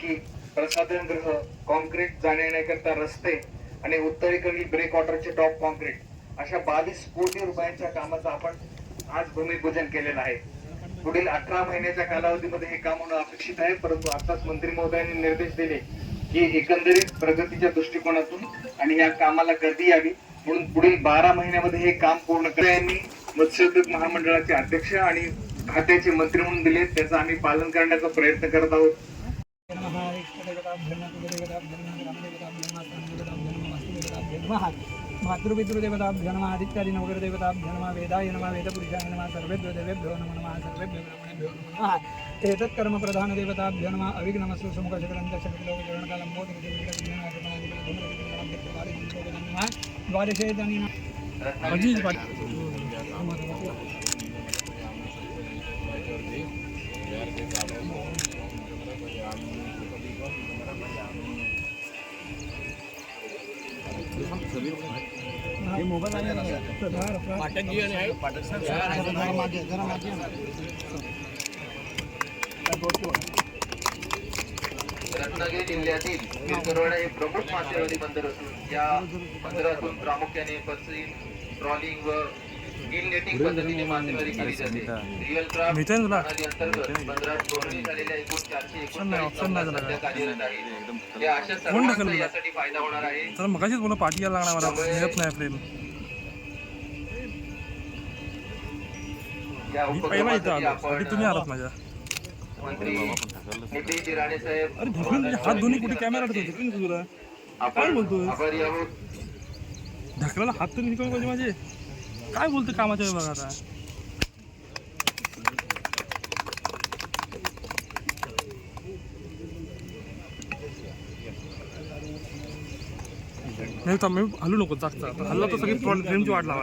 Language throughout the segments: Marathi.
की प्रसाधनगृह कॉन्क्रीट जाण्याकरता रस्ते आणि उत्तरेकडील ब्रेक वॉटरचे टॉप कॉन्क्रीट अशा बावीस कोटी रुपयांच्या कामाचं आपण आज भूमिपूजन केलेलं आहे. पुढील अठरा महिन्याच्या कालावधीमध्ये हे काम होणं अपेक्षित आहे परंतु आताच मंत्री महोदयांनी निर्देश दिले की एकंदरीत प्रगतीच्या दृष्टिकोनातून आणि या कामाला गती यावी. म्हणून पुढील बारा महिन्यामध्ये हे काम पूर्ण करा. यांनी मत्स्योद्योग महामंडळाचे अध्यक्ष आणि खात्याचे मंत्री म्हणून दिले त्याचं आम्ही पालन करण्याचा प्रयत्न करत आहोत. नमः इष्टदेवताभ्यो नमः नमः मातृपितृदेवताभ्यो नमः आदित्यादि नवग्रहदेवताभ्यो नमः वेदाय नमः वेदपुरुषाय नमः सर्वेभ्यो देवेभ्यो नमो नमः सर्वेभ्यो ब्राह्मणेभ्यो नमः एतत् नमः अविघ्नमस्तु रत्नागिरी जिल्ह्यातील विरकरवाडा हे प्रमुख मासेवाडी बंदर असून या बंदरातून प्रामुख्याने बसिंग ट्रॉलिंग व गिल नेटिंग पद्धतीने मासेमारी केली जाते. रिअल क्राफ्ट अंतर्गत बंदरात झालेल्या एकूण चारशे एकोणचाळीस सध्या कार्यरत आहेत या अशा सर्वांचा यासाठी फायदा होणार आहे. तर मगाशीच बोला पाठी यायला लागणार मला मिळत नाही फ्रेम. या मी पहिला इथं उपक्रमासाठी आलो आधी तुम्ही आलात आपण माझ्या. मंत्री नितीन जिराणे साहेब अरे ढकलून म्हणजे हात दोन्ही कुठे कॅमेरा होते ढकलून तुला? काय आपण बोलतोय? आभारी आहोत ढकलाला हात तरी निघून पाहिजे माझे. काय बोलतो कामाच्या विभागात आता? नाही तर मी हलू नको जागचा आता हल्ला तर सगळी फ्रेमची वाट लावा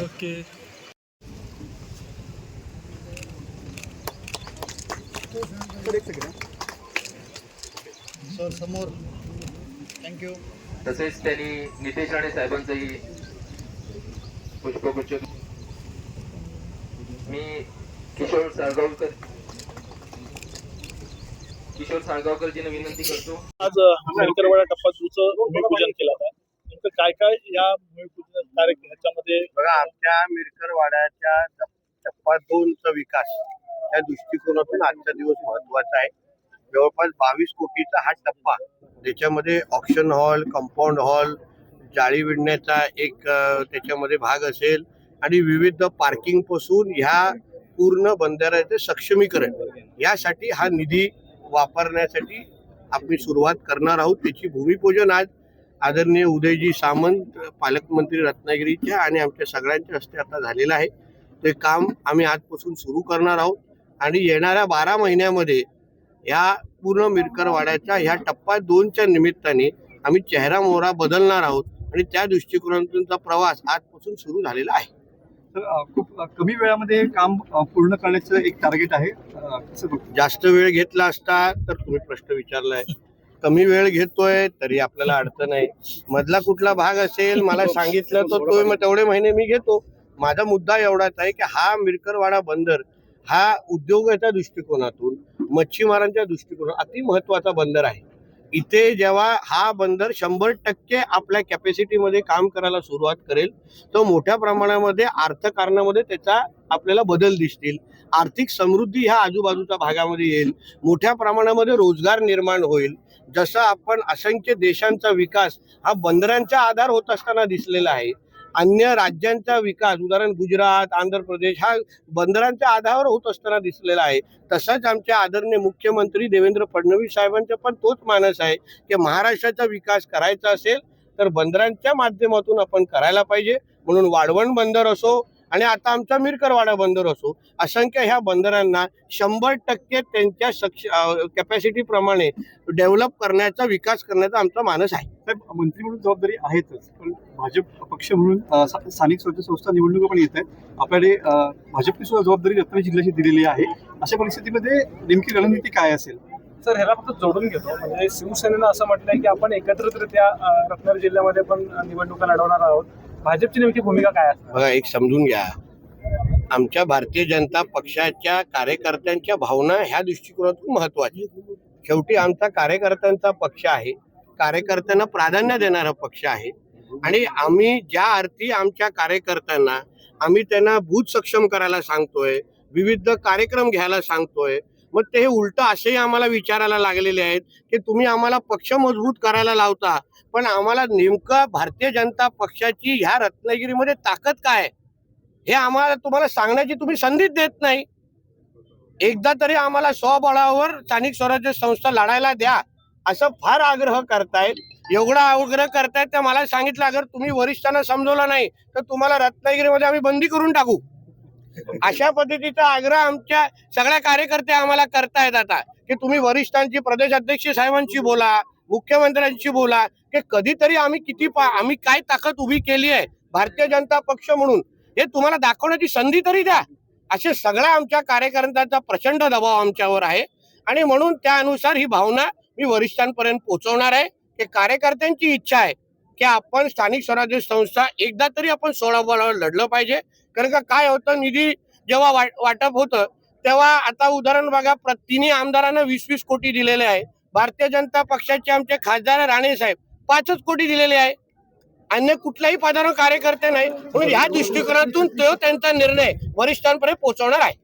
ओके सर समोर थँक्यू तसेच त्यांनी नितेश राणे साहेबांचंही पुष्पगुच्छ मी किशोर साळगावकर किशोर साळगावकरजींना विनंती करतो. आज शंकरवाडा टप्पा भूमिपूजन केलं नेमकं काय काय या भूमिपूजन कार्यक्रम ह्याच्यामध्ये बघा आमच्या मिरकरवाड्याच्या टप- टप्पा दोनचा विकास या दृष्टिकोनातून आजचा दिवस महत्त्वाचा आहे. जवळपास बावीस कोटीचा हा टप्पा ज्याच्यामध्ये ऑप्शन हॉल कंपाऊंड हॉल जाळी विणण्याचा एक त्याच्यामध्ये भाग असेल आणि विविध पार्किंगपासून ह्या पूर्ण बंधाऱ्याचे सक्षमीकरण. यासाठी हा निधी वापरण्यासाठी आपण सुरुवात करणार आहोत. त्याची भूमिपूजन आज आदरणीय उदयजी सामंत पालकमंत्री रत्नागिरीच्या आणि आमच्या सगळ्यांच्या हस्ते आता झालेलं आहे. ते काम आम्ही आजपासून सुरू करणार आहोत. आणि येणाऱ्या बारा महिन्यामध्ये या पूर्ण मिरकरवाड्याच्या ह्या टप्पा दोनच्या निमित्ताने आम्ही चेहरा मोहरा बदलणार आहोत. आणि त्या दृष्टिकोनातूनचा प्रवास आजपासून सुरू झालेला आहे. खूप कमी वेळामध्ये काम पूर्ण करण्याचं एक टार्गेट आहे. जास्त वेळ घेतला असता तर तुम्ही प्रश्न विचारलाय. कमी वेळ घेतोय तरी आपल्याला अडचण आहे. मधला कुठला भाग असेल मला सांगितलं तर तो मग तेवढे महिने मी घेतो. माझा मुद्दा एवढाच आहे की हा मिरकरवाडा बंदर हा उद्योगाच्या दृष्टिकोनातून मच्छीमारांच्या दृष्टिकोनातून अति महत्त्वाचा बंदर आहे. इथे जेव्हा हा बंदर शंभर टक्के आपल्या कॅपॅसिटीमध्ये काम करायला सुरुवात करेल तर मोठ्या प्रमाणामध्ये अर्थकारणामध्ये त्याचा आपल्याला बदल दिसतील. आर्थिक समृद्धी ह्या आजूबाजूच्या भागामध्ये येईल. मोठ्या प्रमाणामध्ये रोजगार निर्माण होईल. जसं आपण असंख्य देशांचा विकास हा बंदरांचा आधार होत असताना दिसलेला आहे. अन्य राज्यांचा विकास उदाहरण गुजरात आंध्र प्रदेश हा बंदरांच्या आधारावर होत असताना दिसलेला आहे. तसाच आमच्या आदरणीय मुख्यमंत्री देवेंद्र फडणवीस साहेबांचा पण तोच मानस आहे की महाराष्ट्राचा विकास करायचा असेल तर बंदरांच्या माध्यमातून आपण करायला पाहिजे. म्हणून वाढवण बंदर असो आणि आता आमचा मिरकरवाडा बंदर असो असंख्य ह्या बंदरांना शंभर टक्के त्यांच्या सक्ष कॅपॅसिटी प्रमाणे डेव्हलप करण्याचा विकास करण्याचा आमचा मानस आहे. साहेब मंत्री म्हणून जबाबदारी आहेतच पण भाजप पक्ष म्हणून स्थानिक स्वराज्य संस्था निवडणुका पण येत आहेत. आपल्याकडे अ, भाजपने सुद्धा जबाबदारी रत्नागिरी जिल्ह्याची दिलेली आहे. अशा परिस्थितीमध्ये नेमकी रणनीती काय असेल? सर ह्याला फक्त जोडून घेतो. म्हणजे शिवसेनेनं असं म्हटलंय की आपण एकत्रितरित्या रत्नागिरी जिल्ह्यामध्ये पण निवडणुका लढवणार आहोत. भाजपची नेमकी भूमिका काय असणार? बघा एक समजून घ्या. आमच्या भारतीय जनता पक्षाच्या कार्यकर्त्यांच्या भावना ह्या दृष्टिकोनातून महत्त्वाच्या शेवटी आमचा कार्यकर्त्यांचा पक्ष आहे. कार्यकर्त्यांना प्राधान्य देणारा पक्ष आहे. आणि आम्ही ज्या अर्थी आमच्या कार्यकर्त्यांना आम्ही त्यांना भूत सक्षम करायला सांगतोय विविध कार्यक्रम घ्यायला सांगतोय मग ते उलट असेही आम्हाला विचारायला लागलेले आहेत की तुम्ही आम्हाला पक्ष मजबूत करायला लावता पण आम्हाला नेमकं भारतीय जनता पक्षाची ह्या रत्नागिरीमध्ये ताकद काय? हे आम्हाला तुम्हाला सांगण्याची तुम्ही संधीच देत नाही. एकदा तरी आम्हाला स्वबळावर स्थानिक स्वराज्य संस्था लढायला द्या असं फार आग्रह करतायत. एवढा आग्रह करतायत तर मला सांगितलं अगर तुम्ही वरिष्ठांना समजवलं नाही तर तुम्हाला रत्नागिरीमध्ये आम्ही बंदी करून टाकू. अशा पद्धतीचा आग्रह आमच्या सगळ्या कार्यकर्ते आम्हाला करतायत आता. की तुम्ही वरिष्ठांची प्रदेश अध्यक्ष साहेबांशी बोला मुख्यमंत्र्यांशी बोला की कधीतरी आम्ही किती पा- आम्ही काय ताकद उभी केली आहे भारतीय जनता पक्ष म्हणून हे तुम्हाला दाखवण्याची संधी तरी द्या. असे सगळ्या आमच्या कार्यकर्त्यांचा प्रचंड दबाव आमच्यावर आहे. आणि म्हणून त्यानुसार ही भावना मी वरिष्ठांपर्यंत पोहोचवणार आहे की कार्यकर्त्यांची इच्छा आहे की आपण स्थानिक स्वराज्य संस्था एकदा तरी आपण सोळा बोलावर लढलं पाहिजे. कारण का काय होतं निधी जेव्हा वाट वाटप होतं तेव्हा आता उदाहरण बघा तिन्ही आमदारांना वीस वीस कोटी दिलेले आहे. भारतीय जनता पक्षाचे आमचे खासदार राणे साहेब पाचच कोटी दिलेले आहे. अन्य कुठल्याही पदावर कार्यकर्ते नाही. म्हणून ह्या दृष्टिकोनातून तो त्यांचा निर्णय वरिष्ठांपर्यंत पोहोचवणार आहे.